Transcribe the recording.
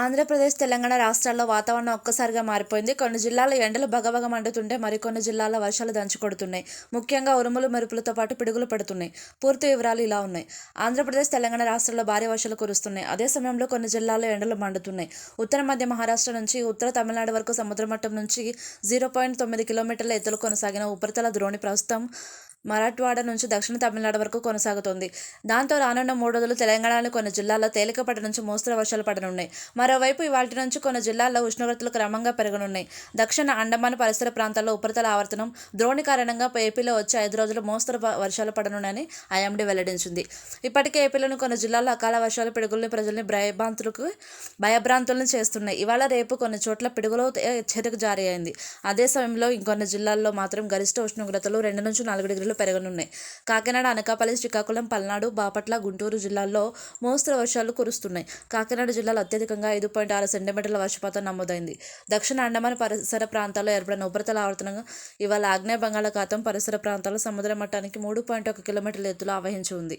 ఆంధ్రప్రదేశ్ తెలంగాణ రాష్ట్రాల్లో వాతావరణం ఒక్కసారిగా మారిపోయింది. కొన్ని జిల్లాల ఎండలు బగబగ మండుతుంటే మరికొన్ని జిల్లాల వర్షాలు దంచుకొడుతున్నాయి. ముఖ్యంగా ఉరుములు మెరుపులతో పాటు పిడుగులు పడుతున్నాయి. పూర్తి వివరాలు ఇలా ఉన్నాయి. ఆంధ్రప్రదేశ్ తెలంగాణ రాష్ట్రాల్లో భారీ వర్షాలు కురుస్తున్నాయి. అదే సమయంలో కొన్ని జిల్లాల్లో ఎండలు మండుతున్నాయి. ఉత్తర మధ్య మహారాష్ట్ర నుంచి ఉత్తర తమిళనాడు వరకు సముద్ర మట్టం నుంచి జీరో పాయింట్ తొమ్మిది కిలోమీటర్ల ఎత్తులు కొనసాగిన ఉపరితల ద్రోణి ప్రస్తుతం మరాఠ్వాడ నుంచి దక్షిణ తమిళనాడు వరకు కొనసాగుతోంది. దాంతో రానున్న మూడు రోజులు తెలంగాణలోని కొన్ని జిల్లాల్లో తేలికపాటి నుంచి మోస్తరు వర్షాలు పడనున్నాయి. మరోవైపు ఇవాటి నుంచి కొన్ని జిల్లాల్లో ఉష్ణోగ్రతలు క్రమంగా పెరగనున్నాయి. దక్షిణ అండమాన్ పరిసర ప్రాంతాల్లో ఉపరితల ఆవర్తనం ద్రోణి కారణంగా ఏపీలో వచ్చే ఐదు రోజులు మోస్తరు వర్షాలు పడనున్నాయని ఐఎండీ వెల్లడించింది. ఇప్పటికే ఏపీలోని కొన్ని జిల్లాల్లో అకాల వర్షాలు పిడుగుల్ని ప్రజల్ని భయభ్రాంతులకు భయభ్రాంతులను చేస్తున్నాయి. ఇవాళ రేపు కొన్ని చోట్ల పిడుగులు హెచ్చరిక జారీ అయింది. అదే సమయంలో ఇంకొన్ని జిల్లాల్లో మాత్రం గరిష్ట ఉష్ణోగ్రతలు రెండు నుంచి నాలుగు డిగ్రీలు పెరగనున్నాయి. కాకినాడ అనకాపల్లి శ్రీకాకుళం పల్నాడు బాపట్ల గుంటూరు జిల్లాల్లో మోస్తరు వర్షాలు కురుస్తున్నాయి. కాకినాడ జిల్లాలో అత్యధికంగా ఐదు పాయింట్ ఆరు సెంటీమీటర్ల వర్షపాతం నమోదైంది. దక్షిణ అండమాన్ పరిసర ప్రాంతాల్లో ఏర్పడిన ఉపరితల ఆవర్తనంగా ఇవాళ ఆగ్నేయ బంగాళాఖాతం పరిసర ప్రాంతాల్లో సముద్ర మట్టానికి మూడు పాయింట్ ఒక కిలోమీటర్ల ఎత్తులో ఆవహించి ఉంది.